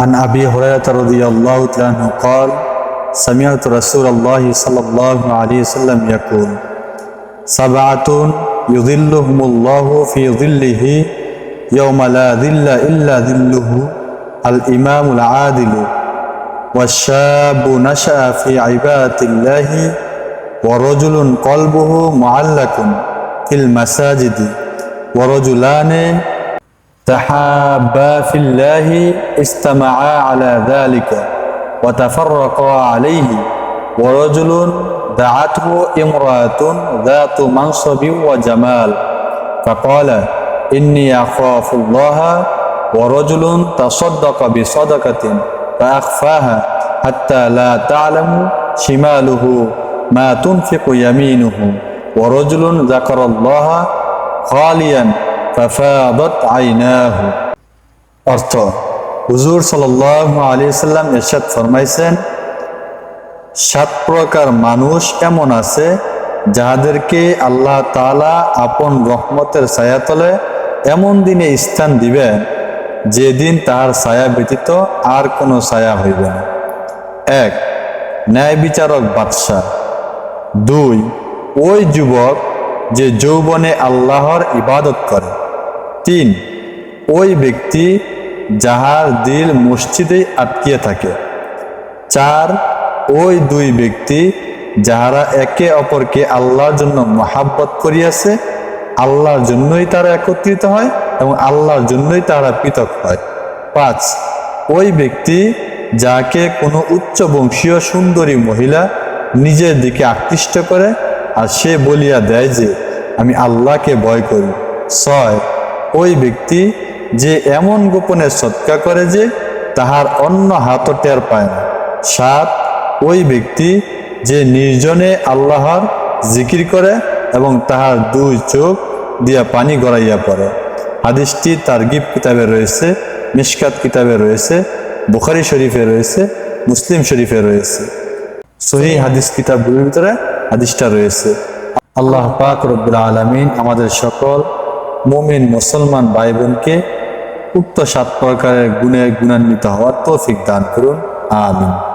عن أبي هريرة رضي الله تعالى عنه قال سمعت رسول الله صلى الله عليه وسلم يقول سبعة يظلهم الله في ظله يوم لا ظل إلا ظله الإمام العادل والشاب نشأ في عبادة الله ورجل قلبه معلق في المساجد ورجلان تحابا في الله استمعا على ذلك وتفرقا عليه ورجل دعته امرأة ذات منصب وجمال فقال إني أخاف الله ورجل تصدق بصدقة فأخفاها حتى لا تعلم شماله ما تنفق يمينه. ورجل ذكر الله خاليا ফাফাদত আইনাহু। অর্থ, হুজুর সাল্লাহ আলী সাল্লাম এরশাদ ফরমাইছেন, সাত প্রকার মানুষ এমন আছে যাহাদেরকে আল্লাহ তালা আপন রহমতের ছায়াতলে এমন দিনে স্থান দিবেন যেদিন তার ছায়া ব্যতীত আর কোনো ছায়া হইবে না। এক, ন্যায় বিচারক বাদশাহ। দুই, ওই যুবক যে যৌবনে আল্লাহর ইবাদত করে। তিন, ওই ব্যক্তি যাহার দিল মসজিদে আটকিয়ে থাকে। চার, ওই দুই ব্যক্তি যাহারা একে অপরকে আল্লাহর জন্য মহাব্বত করিয়াছে, আল্লাহর জন্যই তারা একত্রিত হয় এবং আল্লাহর জন্যই তারা পৃথক হয়। পাঁচ, ওই ব্যক্তি যাকে কোনো উচ্চ বংশীয় সুন্দরী মহিলা নিজের দিকে আকৃষ্ট করে আর সে বলিয়া দেয় যে, আমি আল্লাহকে ভয় করি। ছয় ওই ব্যক্তি যে এমন গোপনে সৎকা করে যে তাহার অন্য হাত টের পায় না। সাত, ওই ব্যক্তি যে নির্জনে আল্লাহর জিকির করে এবং তাহার দুই চোখ দিয়া পানি গড়াইয়া পড়ে। হাদিসটি তার গিফ কিতাবে রয়েছে, মিশকাত কিতাবে রয়েছে, বুখারি শরীফে রয়েছে, মুসলিম শরীফে রয়েছে। সহি হাদিস কিতাবগুলির ভিতরে হাদিসটা রয়েছে। আল্লাহ পাক রব্বুল আলমিন আমাদের সকল মুমিন মুসলমান ভাই বোনকে উক্ত সাত প্রকারের গুণে গুণান্বিত হওয়ার তৌফিক দান করুন। আমিন।